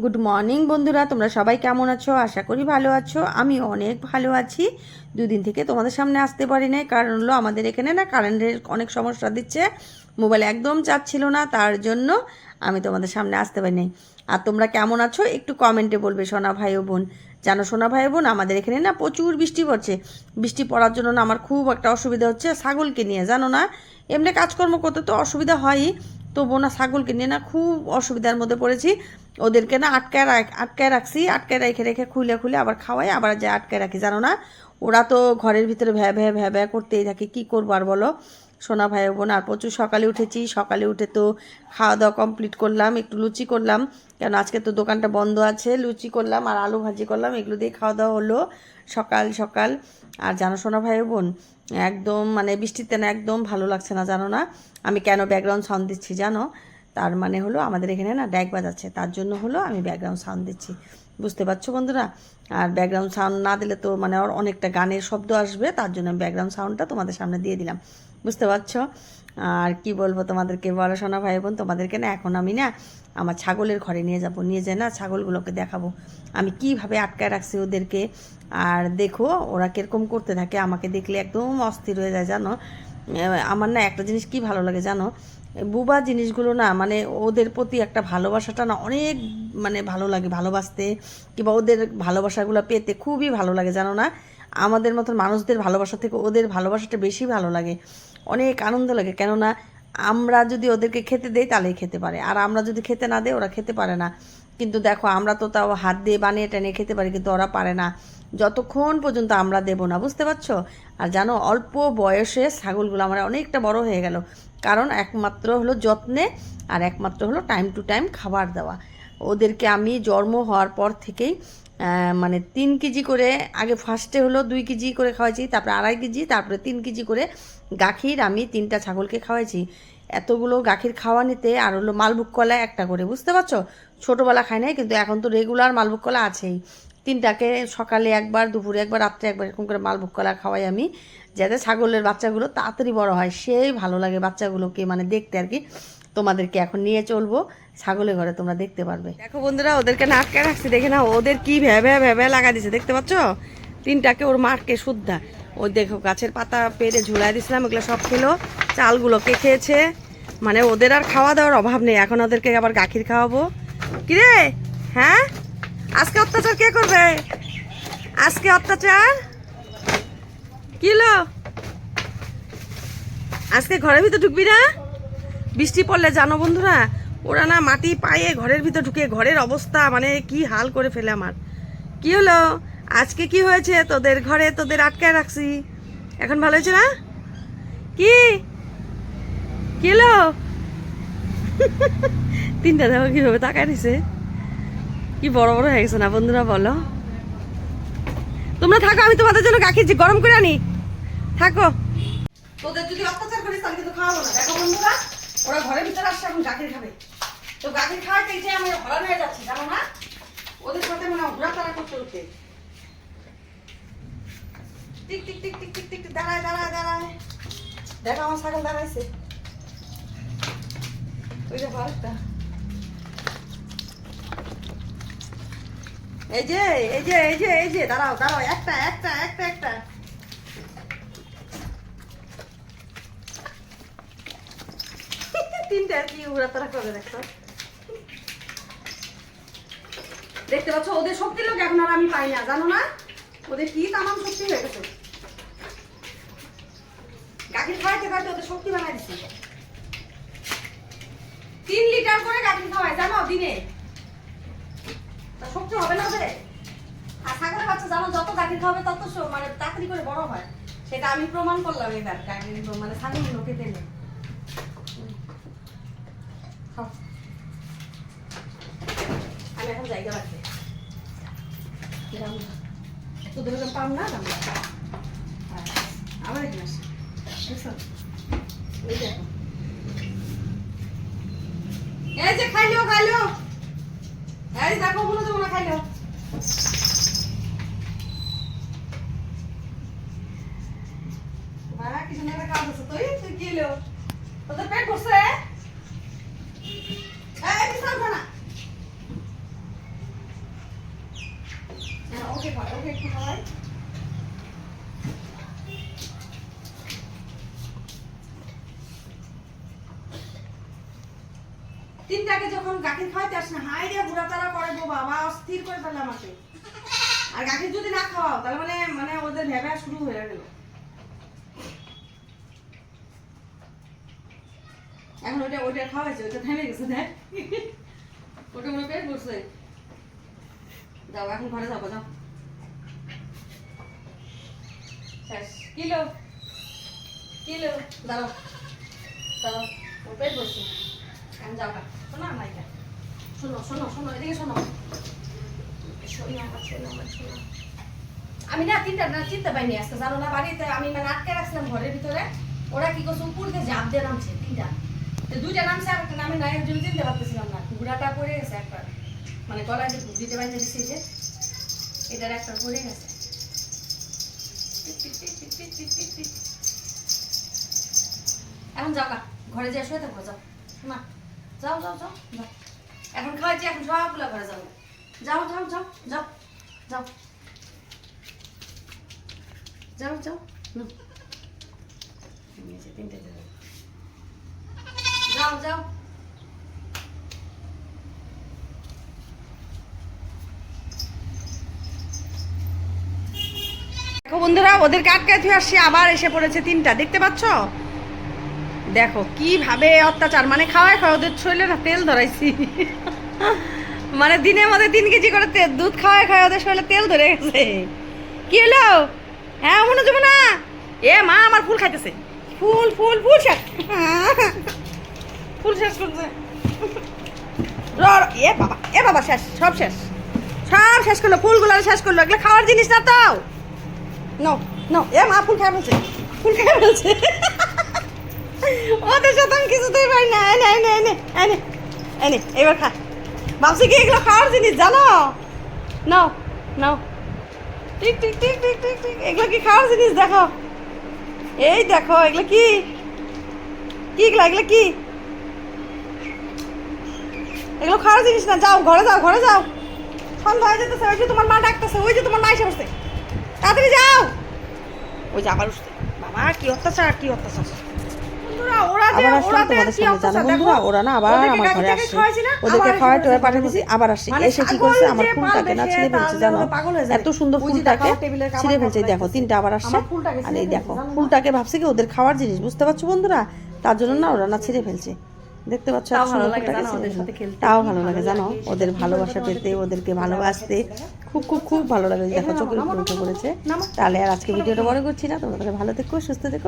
Good morning বন্ধুরা। তোমরা সবাই কেমন আছো? আশা করি ভালো আছো। আমি অনেক ভালো আছি। দুদিন থেকে তোমাদের সামনে আসতে পারি নাই। কারণ হলো আমাদের এখানে না কারেন্টের অনেক সমস্যা দিচ্ছে। মোবাইল একদম চাচ্ছিল না, তার জন্য আমি তোমাদের সামনে আসতে পারি নাই। আর তোমরা কেমন আছো? একটু কমেন্টে বলবে সোনা ভাই ও বোন। জানো সোনা ভাই বোন, আমাদের এখানে না প্রচুর বৃষ্টি পড়ছে। বৃষ্টি পড়ার জন্য না আমার খুব একটা অসুবিধা হচ্ছে। ছাগলকে নিয়ে, জানো না? এমনি কাজকর্ম করতে তো অসুবিধা হয়ই। তবুও না ছাগলকে নিয়ে না খুব অসুবিধার মধ্যে পড়েছি। ওদেরকে না আটকায় রাখ আটকায় রাখছি আটকায় রেখে রেখে খুলে খুলে আবার খাওয়াই, আবার যে আটকায় রাখি, জানো না? ওরা তো ঘরের ভিতরে ভ্যা ভ্যা ভ্যা ভ্যা করতেই থাকে, কী করব আর বলো? সোনা ভাই বোন, আর প্রচুর সকালে উঠেছি, সকালে উঠে তো খাওয়া দাওয়া কমপ্লিট করলাম, একটু লুচি করলাম, কেন আজকে তো দোকানটা বন্ধ আছে, লুচি করলাম আর আলু ভাজি করলাম, এগুলো দিয়ে খাওয়া দাওয়া হলো সকাল সকাল। আর জানো সোনা ভাই বোন, একদম মানে বৃষ্টিতে না একদম ভালো লাগছে না, জানো না? আমি কেন ব্যাকগ্রাউন্ড সাউন্ড দিচ্ছি, জানো? তার মানে হলো আমাদের এখানে না ড্যাগ বাজাচ্ছে। তার জন্য হলো আমি ব্যাকগ্রাউন্ড সাউন্ড দিচ্ছি। বুঝতে পারছ বন্ধুরা? আর ব্যাকগ্রাউন্ড সাউন্ড না দিলে তো মানে আর অনেকটা গানের শব্দ আসবে, তার জন্য আমি ব্যাকগ্রাউন্ড সাউন্ডটা তোমাদের সামনে দিয়ে দিলাম। বুঝতে পারছ? আর কি বলব তোমাদেরকে? বড় সোনা ভাই বোন তোমাদেরকে না এখন আমি না আমার ছাগলের ঘরে নিয়ে যাব। নিয়ে যাই না ছাগলগুলোকে দেখাবো। আমি কীভাবে আটকায় রাখছি ওদেরকে? আর দেখো, ওরা কীরকম করতে থাকে? আমাকে দেখলে একদম অস্থির হয়ে যায়, জানো? আমার না একটা জিনিস কি ভালো লাগে জানো? বুবা জিনিসগুলো না মানে ওদের প্রতি একটা ভালোবাসাটা না অনেক মানে ভালো লাগে ভালোবাসতে, কিংবা ওদের ভালোবাসাগুলো পেতে খুবই ভালো লাগে, জানো না? আমাদের মতন মানুষদের ভালোবাসা থেকে ওদের ভালোবাসাটা বেশি ভালো লাগে। অনেক আনন্দ লাগে, কেননা আমরা যদি ওদেরকে খেতে দেই, তাহলেই খেতে পারে। আর আমরা যদি খেতে না দেই, ওরা খেতে পারে না। কিন্তু দেখো, আমরা তো তাও হাত দিয়ে বানিয়ে টেনে খেতে পারি, কিন্তু ওরা পারে না। যতক্ষণ পর্যন্ত আমরা দেবো না, বুঝতে পারছ? আর জানো, অল্প বয়সে ছাগলগুলো আমার অনেকটা বড় হয়ে গেল। কারণ একমাত্র হলো যত্নে আর একমাত্র হলো টাইম টু টাইম খাবার দেওয়া। ওদেরকে আমি জন্ম হওয়ার পর থেকেই মানে তিন কেজি করে, আগে ফার্স্টে হলো দুই কেজি করে খাওয়াইছি, তারপরে আড়াই কেজি, তারপরে তিন কেজি করে গাখির আমি তিনটা ছাগলকে খাওয়াইছি। এতগুলো গাখির খাওয়া নিতে আর হলো মালভোগ কলা একটা করে, বুঝতে পারছ? ছোটোবেলা খাই নাই, কিন্তু এখন তো রেগুলার মালভোগ কলা আছেই। তিনটাকে সকালে একবার, দুপুরে একবার, রাত্রে একবার এরকম করে মালভুক কলা খাওয়াই আমি, যাতে ছাগলের বাচ্চাগুলো তাড়াতাড়ি বড় হয়। সেই ভালো লাগে বাচ্চাগুলোকে মানে দেখতে আর কি। তোমাদেরকে এখন নিয়ে চলবো। ছাগলের ঘরে তোমরা দেখতে পারবে। দেখো বন্ধুরা, ওদেরকে না আটকে রাখছি। দেখে না ওদের কি ভ্যাবে ভ্যাবে লাগা দিছে, দেখতে পাচ্ছ? তিনটাকে ওর মাঠকে শুদ্ধা। ওই দেখো, গাছের পাতা পেরে ঝুলাই দিছিলাম, ওগুলো সব খেলো। চালগুলোকে খেয়েছে। মানে ওদের আর খাওয়া দাওয়ার অভাব নেই। এখন ওদেরকে আবার গাখির খাওয়াবো। কিরে? হ্যাঁ? আজকে অত্যাচার কে করবে? আজকে অত্যাচার? কিলো? আজকে ঘরের ভিতর ঢুকবি না? বৃষ্টি পড়লে জানো বন্ধুরা, ওরা না মাটি পায়ে ঘরের ভিতর ঢুকে ঘরের অবস্থা মানে কি হাল করে ফেলে আমার। কি হলো? আজকে কি হয়েছে? তোদের ঘরে তোদের আটকায় রাখছি। এখন ভালো হয়েছে না? কি? কি হলো তিনটা দেখো কীভাবে তাকায় নিছে কি বড় বড় হয়ে গেছে না বন্ধুরা, বলো। তোমরা থাকো, আমি তোমাদের জন্য গাখির গরম করে আনি। থাকো। তোদের যদি অত্যাচার করিস, তাহলে কিন্তু খাওয়াবো না। দেখো বন্ধুরা, ওরা ঘরের ভিতরে আসছে, এখন গাখির খাবে। তো গাখির খাওয়াতে যে আমি হরান হয়ে যাচ্ছি, জানো না? ওদের সাথে মানে ঘোরা তারা করতে উঠতে টিক টিক টিক টিক টিক টিক দাঁড়ায় দাঁড়ায় দাঁড়ায়। দেখো আমার ছাগল দাঁড়াইছে। ওই দেখো আরেকটা এই যে এই যে এই যে এই যে, দাঁড়াও দাঁড়াও, একটা একটা একটা একটা। তিনটা আর কি উড়াতারা করে দেখো। দেখতে পাচ্ছ, ওদের শক্তি লোক এখন আর আমি পাই না, জানো না? ওদের কি তামাম শক্তি হয়ে গেছে। গাখির খাওয়াইতে খাওয়াইতে ওদের শক্তি বানাই দিচ্ছে তিন লিটার করে গাখির খাওয়াই জানো, দিনে? শক্তি হবে না ওদের আর ছাগলের বাচ্চা জানো যত গাখির খাবে তত মানে তাড়াতাড়ি করে বড় হয়। সেটা আমি প্রমাণ করলাম এবার মানে ছাগলগুলোকে পেলে। আমি এখন জায়গা রাখি। পাম না দাম আবার এখানে। এই যে খাইলো খাইলো। এই দেখো মনে তো না, খাইলো। বাবা কিছু না কাজ আছে। তুই তুই কি এলো তোদের পেট ভরছে এই বিশাল খানা ওকে খাওয়াই ওকে একটু খাওয়াই তিনটাকে যখন গাখির খাওয়াইতে আসে না হাই রে বুড়া তারা করে গো বাবা, অস্থির করে ফেলে আমাকে। আর গাখির যদি না খাওয়াও, তাহলে মানে মানে ওদের ভেবে শুরু হয়ে গেল। এখন ওইটা ওইটা খাওয়াইছে, ওইটা থেমে গেছে, দেখ। ওটা মনে পেট বসছে যাও, এখন ঘরে যাব যাও। কিলো? কিলো? দাঁড়াও। দাঁড়াও পেট বসছে এখন যাও। শোনা আমার শোনো শোনো শোনো, এদিকে শোনো। শোনো শোনো আমি না তিনটা না চিনতে পাইনি আজকে জানো না বাড়িতে। আমি মানে আটকে রাখছিলাম ঘরের ভিতরে। ওরা কি করছে উপর দিয়ে জাপ দিয়ে নামছে, তিনটা। তো দুইটা নামছে আর একটা নামে নাই একজন চিনতে পারতেছিলাম না। ঘুরাটা পড়ে গেছে একবার। মানে গলায় যে দিতে বাইরে দিচ্ছে যে। এটার একটা পড়ে গেছে। এখন যাও ঘরে যে শুয়ে থাকব যাও। না যাও যাও যাও যাও। এখন খাওয়াচ্ছি এখন সবগুলো ঘরে যাও যাও যাও যাও যাও। যাও যাও যাও। তিনটে যাও। যাও বন্ধুরা, ওদেরকে আটকায় ধুয়ে আসছি, আবার এসে পড়েছে তিনটা। দেখতে পাচ্ছ? দেখো, কীভাবে অত্যাচার? মানে খাওয়াই খাওয়া ওদের শরীরে না তেল ধরাইছি। মানে দিনের মধ্যে তিন কেজি করে দুধ খাওয়াই খাওয়াই ওদের শরীরে তেল ধরে গেছে। কি হলো? হ্যাঁ মনে যাব না? এ মা, আমার ফুল খাইতেছে। ফুল ফুল ফুল শেষ ফুল শেষ করছে। এ বাবা এ বাবা, শেষ, সব শেষ। সব শেষ করল, ফুলগুলো শেষ করল। এগুলো খাওয়ার জিনিস না তো? নো নো এ মা, ফুল বলছে ফুল খাই বলছে ওদের সাথে আমি কিছুতেই পারি না। এনে এনে এনে এনে এনে এবার খা। ভাবছি কি এগুলো খাওয়ার জিনিস, জানো? নাও নাও। ঠিক ঠিক ঠিক ঠিক ঠিক ঠিক এগুলো কি খাওয়ার জিনিস, দেখো। এই দেখো, এগুলো কি? কি এগুলো এগুলো কি? এগুলো খাওয়ার জিনিস না, যাও, ঘরে যাও ঘরে যাও। সন্ধ্যা হয়ে যেতেছে ওই যে তোমার মা ডাকতেছে, ওই যে তোমার মা এসে বসছে। তাড়াতাড়ি যাও। ওই যে আবার উঠছে। বাবা, কি অত্যাচার কি অত্যাচার। ওদের খাওয়ার জিনিস বুঝতে পারছ বন্ধুরা? তার জন্য না ওরা না ছিঁড়ে ফেলছে। দেখতে পাচ্ছ তাও ভালো লাগে জানো ওদের ভালোবাসা পেতে ওদেরকে ভালোবাসতে। খুব খুব খুব ভালো লাগে দেখো চোখের করেছে তাহলে আর আজকে ভিডিওটা বড় করছি না। তোমাদের ভালো দেখো সুস্থ দেখো